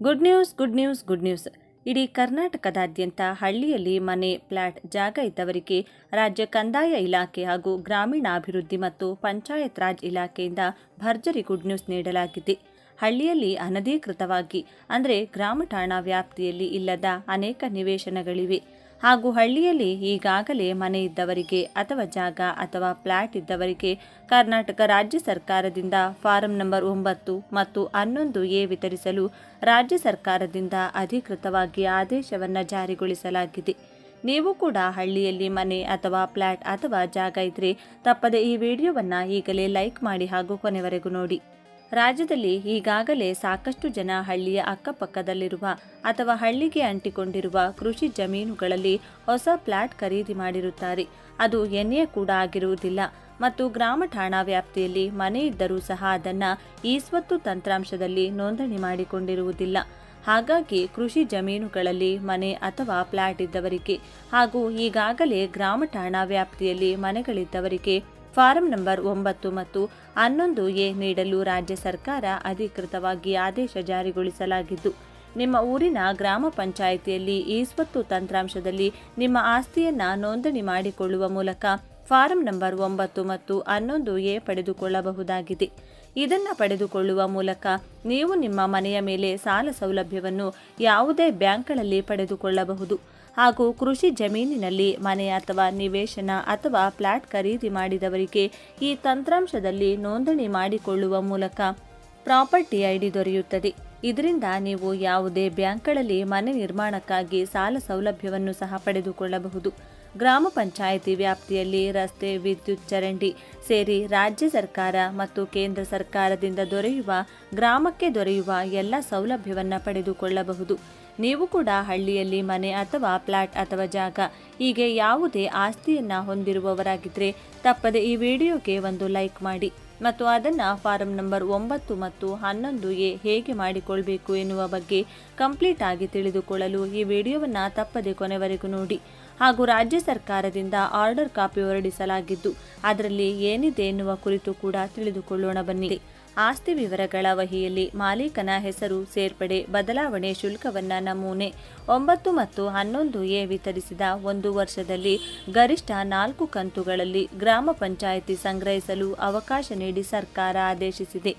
Good news good news good news ಇಡೀ ಕರ್ನಾಟಕದಾದ್ಯಂತ ಹಳ್ಳಿಯಲ್ಲಿ ಮನೆ, ಫ್ಲಾಟ್, ಜಾಗ ಇದ್ದವರಿಗೆ ರಾಜ್ಯ ಕಂದಾಯ ಇಲಾಖೆ ಹಾಗೂ ಗ್ರಾಮೀಣಾಭಿವೃದ್ಧಿ ಮತ್ತು ಪಂಚಾಯತ್ ರಾಜ್ ಇಲಾಖೆಯಿಂದ ಭರ್ಜರಿ ಗುಡ್ ನ್ಯೂಸ್ ನೀಡಲಾಗಿದೆ. ಹಳ್ಳಿಯಲ್ಲಿ ಅನಧಿಕೃತವಾಗಿ, ಅಂದರೆ ಗ್ರಾಮ ಠಾಣಾ ವ್ಯಾಪ್ತಿಯಲ್ಲಿ ಇಲ್ಲದ ಅನೇಕ ನಿವೇಶನಗಳಿವೆ. ಹಾಗೂ ಹಳ್ಳಿಯಲ್ಲಿ ಈಗಾಗಲೇ ಮನೆ ಇದ್ದವರಿಗೆ ಅಥವಾ ಜಾಗ ಅಥವಾ ಫ್ಲಾಟ್ ಇದ್ದವರಿಗೆ ಕರ್ನಾಟಕ ರಾಜ್ಯ ಸರ್ಕಾರದಿಂದ ಫಾರಂ ನಂಬರ್ ಒಂಬತ್ತು ಮತ್ತು ಹನ್ನೊಂದು ಎ ವಿತರಿಸಲು ರಾಜ್ಯ ಸರ್ಕಾರದಿಂದ ಅಧಿಕೃತವಾಗಿ ಆದೇಶವನ್ನು ಜಾರಿಗೊಳಿಸಲಾಗಿದೆ. ನೀವು ಕೂಡ ಹಳ್ಳಿಯಲ್ಲಿ ಮನೆ ಅಥವಾ ಫ್ಲ್ಯಾಟ್ ಅಥವಾ ಜಾಗ ಇದ್ರೆ ತಪ್ಪದೆ ಈ ವಿಡಿಯೋವನ್ನು ಈಗಲೇ ಲೈಕ್ ಮಾಡಿ ಹಾಗೂ ಕೊನೆವರೆಗೂ ನೋಡಿ. ರಾಜ್ಯದಲ್ಲಿ ಈಗಾಗಲೇ ಸಾಕಷ್ಟು ಜನ ಹಳ್ಳಿಯ ಅಕ್ಕಪಕ್ಕದಲ್ಲಿರುವ ಅಥವಾ ಹಳ್ಳಿಗೆ ಅಂಟಿಕೊಂಡಿರುವ ಕೃಷಿ ಜಮೀನುಗಳಲ್ಲಿ ಹೊಸ ಫ್ಲಾಟ್ ಖರೀದಿ ಮಾಡಿರುತ್ತಾರೆ. ಅದು ಎನ್ಎ ಕೂಡ ಆಗಿರುವುದಿಲ್ಲ. ಮತ್ತು ಗ್ರಾಮ ಠಾಣಾ ವ್ಯಾಪ್ತಿಯಲ್ಲಿ ಮನೆ ಇದ್ದರೂ ಸಹ ಅದನ್ನು ಈಸ್ವತ್ತು ಸ್ವತ್ತು ತಂತ್ರಾಂಶದಲ್ಲಿ ನೋಂದಣಿ ಮಾಡಿಕೊಂಡಿರುವುದಿಲ್ಲ. ಹಾಗಾಗಿ ಕೃಷಿ ಜಮೀನುಗಳಲ್ಲಿ ಮನೆ ಅಥವಾ ಫ್ಲಾಟ್ ಇದ್ದವರಿಗೆ ಹಾಗೂ ಈಗಾಗಲೇ ಗ್ರಾಮ ಠಾಣಾ ವ್ಯಾಪ್ತಿಯಲ್ಲಿ ಮನೆಗಳಿದ್ದವರಿಗೆ ಫಾರಂ ನಂಬರ್ ಒಂಬತ್ತು ಮತ್ತು ಹನ್ನೊಂದು ಎ ನೀಡಲು ರಾಜ್ಯ ಸರ್ಕಾರ ಅಧಿಕೃತವಾಗಿ ಆದೇಶ ಜಾರಿಗೊಳಿಸಲಾಗಿದ್ದು, ನಿಮ್ಮ ಊರಿನ ಗ್ರಾಮ ಪಂಚಾಯಿತಿಯಲ್ಲಿ ಈ ಸ್ವತ್ತು ತಂತ್ರಾಂಶದಲ್ಲಿ ನಿಮ್ಮ ಆಸ್ತಿಯನ್ನು ನೋಂದಣಿ ಮಾಡಿಕೊಳ್ಳುವ ಮೂಲಕ ಫಾರಂ ನಂಬರ್ ಒಂಬತ್ತು ಮತ್ತು ಹನ್ನೊಂದು ಎ ಪಡೆದುಕೊಳ್ಳಬಹುದಾಗಿದೆ. ಇದನ್ನು ಪಡೆದುಕೊಳ್ಳುವ ಮೂಲಕ ನೀವು ನಿಮ್ಮ ಮನೆಯ ಮೇಲೆ ಸಾಲ ಸೌಲಭ್ಯವನ್ನು ಯಾವುದೇ ಬ್ಯಾಂಕ್ಗಳಲ್ಲಿ ಪಡೆದುಕೊಳ್ಳಬಹುದು. ಹಾಗೂ ಕೃಷಿ ಜಮೀನಿನಲ್ಲಿ ಮನೆ ಅಥವಾ ನಿವೇಶನ ಅಥವಾ ಫ್ಲಾಟ್ ಖರೀದಿ ಮಾಡಿದವರಿಗೆ ಈ ತಂತ್ರಾಂಶದಲ್ಲಿ ನೋಂದಣಿ ಮಾಡಿಕೊಳ್ಳುವ ಮೂಲಕ ಪ್ರಾಪರ್ಟಿ ಐಡಿ ದೊರೆಯುತ್ತದೆ. ಇದರಿಂದ ನೀವು ಯಾವುದೇ ಬ್ಯಾಂಕ್ಗಳಲ್ಲಿ ಮನೆ ನಿರ್ಮಾಣಕ್ಕಾಗಿ ಸಾಲ ಸೌಲಭ್ಯವನ್ನು ಸಹ ಪಡೆದುಕೊಳ್ಳಬಹುದು. ಗ್ರಾಮ ಪಂಚಾಯಿತಿ ವ್ಯಾಪ್ತಿಯಲ್ಲಿ ರಸ್ತೆ, ವಿದ್ಯುತ್ ಚರಂಡಿ ಸೇರಿ ರಾಜ್ಯ ಸರ್ಕಾರ ಮತ್ತು ಕೇಂದ್ರ ಸರ್ಕಾರದಿಂದ ದೊರೆಯುವ, ಗ್ರಾಮಕ್ಕೆ ದೊರೆಯುವ ಎಲ್ಲ ಸೌಲಭ್ಯವನ್ನು ಪಡೆದುಕೊಳ್ಳಬಹುದು. ನೀವು ಕೂಡ ಹಳ್ಳಿಯಲ್ಲಿ ಮನೆ ಅಥವಾ ಫ್ಲಾಟ್ ಅಥವಾ ಜಾಗ, ಹೀಗೆ ಯಾವುದೇ ಆಸ್ತಿಯನ್ನ ಹೊಂದಿರುವವರಾಗಿದ್ದರೆ ತಪ್ಪದೆ ಈ ವಿಡಿಯೋಗೆ ಒಂದು ಲೈಕ್ ಮಾಡಿ ಮತ್ತು ಅದನ್ನು ಫಾರಂ ನಂಬರ್ ಒಂಬತ್ತು ಮತ್ತು ಹನ್ನೊಂದು ಎ ಹೇಗೆ ಮಾಡಿಕೊಳ್ಬೇಕು ಎನ್ನುವ ಬಗ್ಗೆ ಕಂಪ್ಲೀಟ್ ಆಗಿ ತಿಳಿದುಕೊಳ್ಳಲು ಈ ವಿಡಿಯೋವನ್ನು ತಪ್ಪದೆ ಕೊನೆವರೆಗೂ ನೋಡಿ. ಹಾಗೂ ರಾಜ್ಯ ಸರ್ಕಾರದಿಂದ ಆರ್ಡರ್ ಕಾಪಿ ಹೊರಡಿಸಲಾಗಿದ್ದು, ಅದರಲ್ಲಿ ಏನಿದೆ ಎನ್ನುವ ಕುರಿತು ಕೂಡ ತಿಳಿದುಕೊಳ್ಳೋಣ ಬನ್ನಿ. ಆಸ್ತಿ ವಿವರಗಳ ವಹಿಯಲ್ಲಿ ಮಾಲೀಕನ ಹೆಸರು ಸೇರ್ಪಡೆ, ಬದಲಾವಣೆ ಶುಲ್ಕವನ್ನು ನಮೂನೆ. ಒಂಬತ್ತು ಮತ್ತು ಹನ್ನೊಂದು ಎ ವಿತರಿಸಿದ ಒಂದು ವರ್ಷದಲ್ಲಿ ಗರಿಷ್ಠ ನಾಲ್ಕು ಕಂತುಗಳಲ್ಲಿ ಗ್ರಾಮ ಪಂಚಾಯಿತಿ ಸಂಗ್ರಹಿಸಲು ಅವಕಾಶ ನೀಡಿ ಸರ್ಕಾರ ಆದೇಶಿಸಿದೆ.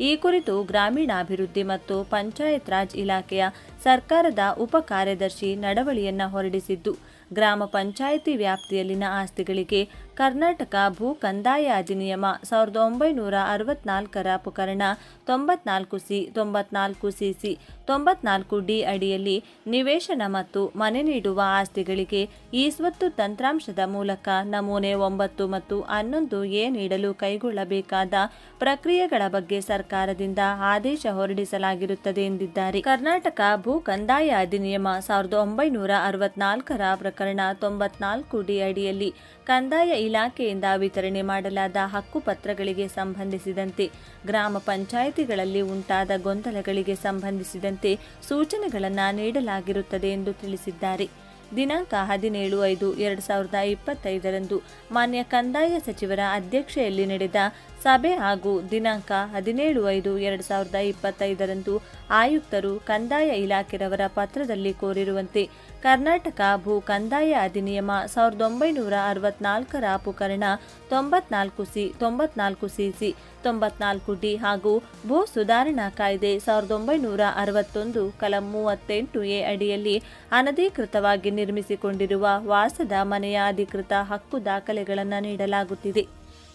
ಈ ಕುರಿತು ಗ್ರಾಮೀಣಾಭಿವೃದ್ಧಿ ಮತ್ತು ಪಂಚಾಯತ್ ರಾಜ್ ಇಲಾಖೆಯ ಸರ್ಕಾರದ ಉಪ ಕಾರ್ಯದರ್ಶಿ ನಡವಳಿಯನ್ನ ಹೊರಡಿಸಿದ್ದು, ಗ್ರಾಮ ಪಂಚಾಯಿತಿ ವ್ಯಾಪ್ತಿಯಲ್ಲಿನ ಆಸ್ತಿಗಳಿಗೆ ಕರ್ನಾಟಕ ಭೂ ಕಂದಾಯ ಅಧಿನಿಯಮ ಸಾವಿರದ ಒಂಬೈನೂರ ಅರವತ್ನಾಲ್ಕರ ಪ್ರಕರಣ ತೊಂಬತ್ನಾಲ್ಕು ಸಿ ತೊಂಬತ್ನಾಲ್ಕು ಸಿ ಸಿ ತೊಂಬತ್ನಾಲ್ಕು ಡಿ ಅಡಿಯಲ್ಲಿ ನಿವೇಶನ ಮತ್ತು ಮನೆ ನೀಡುವ ಆಸ್ತಿಗಳಿಗೆ ಈ ಸ್ವತ್ತು ತಂತ್ರಾಂಶದ ಮೂಲಕ ನಮೂನೆ ಒಂಬತ್ತು ಮತ್ತು ಹನ್ನೊಂದು ಎ ನೀಡಲು ಕೈಗೊಳ್ಳಬೇಕಾದ ಪ್ರಕ್ರಿಯೆಗಳ ಬಗ್ಗೆ ಸರ್ಕಾರದಿಂದ ಆದೇಶ ಹೊರಡಿಸಲಾಗಿರುತ್ತದೆ ಎಂದಿದ್ದಾರೆ. ಕರ್ನಾಟಕ ಭೂ ಕಂದಾಯ ಅಧಿನಿಯಮ ಸಾವಿರದ ಒಂಬೈನೂರ ಅರವತ್ನಾಲ್ಕರ ಪ್ರಕರಣ ತೊಂಬತ್ನಾಲ್ಕು ಡಿ ಅಡಿಯಲ್ಲಿ ಕಂದಾಯ ಇಲಾಖೆಯಿಂದ ವಿತರಣೆ ಮಾಡಲಾದ ಹಕ್ಕುಪತ್ರಗಳಿಗೆ ಸಂಬಂಧಿಸಿದಂತೆ ಗ್ರಾಮ ಪಂಚಾಯಿತಿಗಳಲ್ಲಿ ಉಂಟಾದ ಗೊಂದಲಗಳಿಗೆ ಸಂಬಂಧಿಸಿದಂತೆ ಸೂಚನೆಗಳನ್ನು ನೀಡಲಾಗಿರುತ್ತದೆ ಎಂದು ತಿಳಿಸಿದ್ದಾರೆ. ದಿನಾಂಕ ಹದಿನೇಳು ಐದು ಎರಡು ಸಾವಿರದ ಇಪ್ಪತ್ತೈದರಂದು ಮಾನ್ಯ ಕಂದಾಯ ಸಚಿವರ ಅಧ್ಯಕ್ಷೆಯಲ್ಲಿ ನಡೆದ ಸಭೆ ಹಾಗೂ ದಿನಾಂಕ ಹದಿನೇಳು ಐದು ಎರಡು ಸಾವಿರದ ಇಪ್ಪತ್ತೈದರಂದು ಆಯುಕ್ತರು ಕಂದಾಯ ಇಲಾಖೆಯವರ ಪತ್ರದಲ್ಲಿ ಕೋರಿರುವಂತೆ ಕರ್ನಾಟಕ ಭೂ ಕಂದಾಯ ಅಧಿನಿಯಮ ಸಾವಿರದ ಒಂಬೈನೂರ ಅರವತ್ನಾಲ್ಕರ ಅಪುಕರಣ ತೊಂಬತ್ನಾಲ್ಕು ಸಿ ತೊಂಬತ್ನಾಲ್ಕು ಸಿ ಸಿ ತೊಂಬತ್ನಾಲ್ಕು ಡಿ ಹಾಗೂ ಭೂ ಸುಧಾರಣಾ ಕಾಯ್ದೆ ಸಾವಿರದ ಒಂಬೈನೂರ ಅರವತ್ತೊಂದು ಕಲಂ ಮೂವತ್ತೆಂಟು ಎ ಅಡಿಯಲ್ಲಿ ಅನಧಿಕೃತವಾಗಿ ನಿರ್ಮಿಸಿಕೊಂಡಿರುವ ವಾಸದ ಮನೆಯ ಅಧಿಕೃತ ಹಕ್ಕು ದಾಖಲೆಗಳನ್ನು ನೀಡಲಾಗುತ್ತಿದೆ.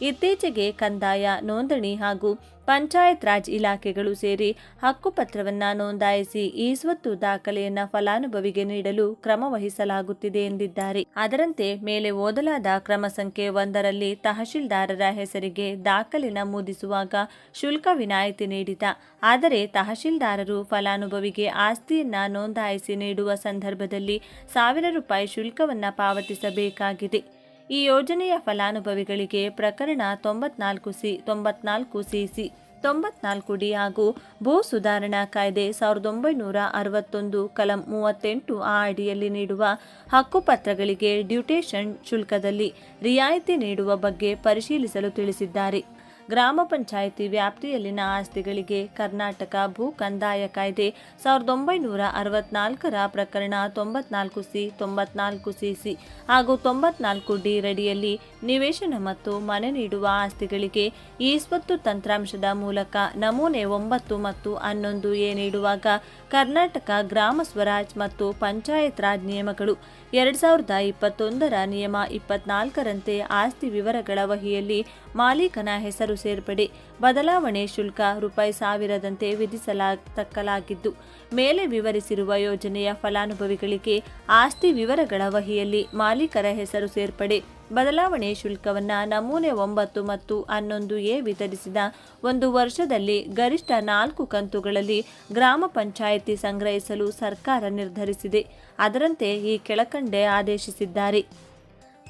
ಇತ್ತೀಚೆಗೆ ಕಂದಾಯ, ನೋಂದಣಿ ಹಾಗೂ ಪಂಚಾಯತ್ ರಾಜ್ ಇಲಾಖೆಗಳು ಸೇರಿ ಹಕ್ಕುಪತ್ರವನ್ನು ನೋಂದಾಯಿಸಿ ಈ ಸ್ವತ್ತು ದಾಖಲೆಯನ್ನು ಫಲಾನುಭವಿಗೆ ನೀಡಲು ಕ್ರಮ ವಹಿಸಲಾಗುತ್ತಿದೆ ಎಂದಿದ್ದಾರೆ. ಅದರಂತೆ ಮೇಲೆ ಓದಲಾದ ಕ್ರಮ ಸಂಖ್ಯೆ ಒಂದರಲ್ಲಿ ತಹಶೀಲ್ದಾರರ ಹೆಸರಿಗೆ ದಾಖಲೆ ನಮೂದಿಸುವಾಗ ಶುಲ್ಕ ವಿನಾಯಿತಿ ನೀಡಿದ. ಆದರೆ ತಹಶೀಲ್ದಾರರು ಫಲಾನುಭವಿಗೆ ಆಸ್ತಿಯನ್ನ ನೋಂದಾಯಿಸಿ ನೀಡುವ ಸಂದರ್ಭದಲ್ಲಿ ಸಾವಿರ ರೂಪಾಯಿ ಶುಲ್ಕವನ್ನು ಪಾವತಿಸಬೇಕಾಗಿದೆ. ಈ ಯೋಜನೆಯ ಫಲಾನುಭವಿಗಳಿಗೆ ಪ್ರಕರಣ ತೊಂಬತ್ನಾಲ್ಕು ಸಿ, ತೊಂಬತ್ನಾಲ್ಕು ಸಿಸಿ ತೊಂಬತ್ನಾಲ್ಕು ಡಿ ಹಾಗೂ ಭೂ ಸುಧಾರಣಾ ಕಾಯ್ದೆ ಸಾವಿರದ ಒಂಬೈನೂರ ಅರವತ್ತೊಂದು, ಕಲಂ ಮೂವತ್ತೆಂಟು ಆ ಅಡಿಯಲ್ಲಿ ನೀಡುವ ಹಕ್ಕುಪತ್ರಗಳಿಗೆ ಡ್ಯೂಟೇಷನ್ ಶುಲ್ಕದಲ್ಲಿ ರಿಯಾಯಿತಿ ನೀಡುವ ಬಗ್ಗೆ ಪರಿಶೀಲಿಸಲು ತಿಳಿಸಿದ್ದಾರೆ. ಗ್ರಾಮ ಪಂಚಾಯಿತಿ ವ್ಯಾಪ್ತಿಯಲ್ಲಿನ ಆಸ್ತಿಗಳಿಗೆ ಕರ್ನಾಟಕ ಭೂ ಕಂದಾಯ ಕಾಯ್ದೆ ಸಾವಿರದ ಒಂಬೈನೂರ ಅರವತ್ನಾಲ್ಕರ ಪ್ರಕರಣ ತೊಂಬತ್ನಾಲ್ಕು ಸಿ ತೊಂಬತ್ನಾಲ್ಕು ಸಿ ಸಿ ಹಾಗೂ ತೊಂಬತ್ನಾಲ್ಕು ಡಿ ರಡಿಯಲ್ಲಿ ನಿವೇಶನ ಮತ್ತು ಮನೆ ನೀಡುವ ಆಸ್ತಿಗಳಿಗೆ ಈ ಸ್ವತ್ತು ತಂತ್ರಾಂಶದ ಮೂಲಕ ನಮೂನೆ ಒಂಬತ್ತು ಮತ್ತು ಹನ್ನೊಂದು ಎ ನೀಡುವಾಗ ಕರ್ನಾಟಕ ಗ್ರಾಮ ಸ್ವರಾಜ್ ಮತ್ತು ಪಂಚಾಯತ್ ರಾಜ್ ನಿಯಮಗಳು ಎರಡ್ ಸಾವಿರದ ಇಪ್ಪತ್ತೊಂದರ ನಿಯಮ ಇಪ್ಪತ್ನಾಲ್ಕರಂತೆ ಆಸ್ತಿ ವಿವರಗಳ ವಹಿಯಲ್ಲಿ ಮಾಲೀಕನ ಹೆಸರು ಸೇರ್ಪಡೆ. ಬದಲಾವಣೆ ಶುಲ್ಕ ರೂಪಾಯಿ ಸಾವಿರದಂತೆ ವಿಧಿಸಲಾಗಿದ್ದು ಮೇಲೆ ವಿವರಿಸಿರುವ ಯೋಜನೆಯ ಫಲಾನುಭವಿಗಳಿಗೆ ಆಸ್ತಿ ವಿವರಗಳ ವಹಿಯಲ್ಲಿ ಮಾಲೀಕರ ಹೆಸರು ಸೇರ್ಪಡೆ. ಬದಲಾವಣೆ ಶುಲ್ಕವನ್ನು ನಮೂನೆ ಒಂಬತ್ತು ಮತ್ತು ಹನ್ನೊಂದು ಎ ವಿತರಿಸಿದ ಒಂದು ವರ್ಷದಲ್ಲಿ ಗರಿಷ್ಠ ನಾಲ್ಕು ಕಂತುಗಳಲ್ಲಿ ಗ್ರಾಮ ಪಂಚಾಯಿತಿ ಸಂಗ್ರಹಿಸಲು ಸರ್ಕಾರ ನಿರ್ಧರಿಸಿದೆ. ಅದರಂತೆ ಈ ಕೆಳಕಂಡೆ ಆದೇಶಿಸಿದ್ದಾರೆ.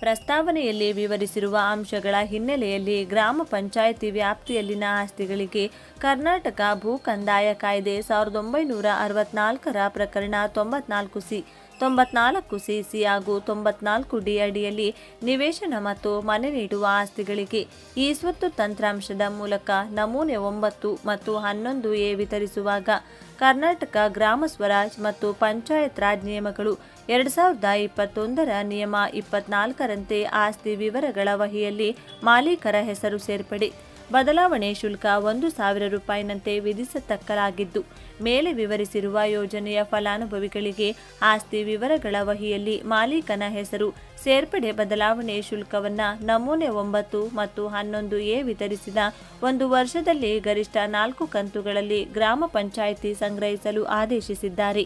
ಪ್ರಸ್ತಾವನೆಯಲ್ಲಿ ವಿವರಿಸಿರುವ ಅಂಶಗಳ ಹಿನ್ನೆಲೆಯಲ್ಲಿ ಗ್ರಾಮ ಪಂಚಾಯಿತಿ ವ್ಯಾಪ್ತಿಯಲ್ಲಿನ ಆಸ್ತಿಗಳಿಗೆ ಕರ್ನಾಟಕ ಭೂ ಕಂದಾಯ ಕಾಯ್ದೆ ಸಾವಿರದ ಒಂಬೈನೂರ ಅರವತ್ನಾಲ್ಕರ ಪ್ರಕರಣ ತೊಂಬತ್ನಾಲ್ಕು ಸಿ ತೊಂಬತ್ನಾಲ್ಕು ಸಿ ಸಿ ಹಾಗೂ ತೊಂಬತ್ನಾಲ್ಕು ಡಿ ಅಡಿಯಲ್ಲಿ ನಿವೇಶನ ಮತ್ತು ಮನೆ ನೀಡುವ ಆಸ್ತಿಗಳಿಗೆ ಈ ಸ್ವತ್ತು ತಂತ್ರಾಂಶದ ಮೂಲಕ ನಮೂನೆ ಒಂಬತ್ತು ಮತ್ತು ಹನ್ನೊಂದು ಎ ವಿತರಿಸುವಾಗ ಕರ್ನಾಟಕ ಗ್ರಾಮ ಸ್ವರಾಜ್ ಮತ್ತು ಪಂಚಾಯತ್ ರಾಜ್ ನಿಯಮಗಳು ಎರಡು ಸಾವಿರದ ಇಪ್ಪತ್ತೊಂದರ ನಿಯಮ ಇಪ್ಪತ್ನಾಲ್ಕರಂತೆ ಆಸ್ತಿ ವಿವರಗಳ ವಹಿಯಲ್ಲಿ ಮಾಲೀಕರ ಹೆಸರು ಸೇರ್ಪಡೆ. ಬದಲಾವಣೆ ಶುಲ್ಕ ಒಂದು ಸಾವಿರ ರೂಪಾಯಿನಂತೆ ವಿಧಿಸತಕ್ಕಲಾಗಿದ್ದು, ಮೇಲೆ ವಿವರಿಸಿರುವ ಯೋಜನೆಯ ಫಲಾನುಭವಿಗಳಿಗೆ ಆಸ್ತಿ ವಿವರಗಳ ವಹಿಯಲ್ಲಿ ಮಾಲೀಕನ ಹೆಸರು ಸೇರ್ಪಡೆ ಬದಲಾವಣೆ ಶುಲ್ಕವನ್ನು ನಮೂನೆ ಒಂಬತ್ತು ಮತ್ತು ಹನ್ನೊಂದು ಎ ವಿತರಿಸಿದ ಒಂದು ವರ್ಷದಲ್ಲಿ ಗರಿಷ್ಠ ನಾಲ್ಕು ಕಂತುಗಳಲ್ಲಿ ಗ್ರಾಮ ಪಂಚಾಯಿತಿ ಸಂಗ್ರಹಿಸಲು ಆದೇಶಿಸಿದ್ದಾರೆ.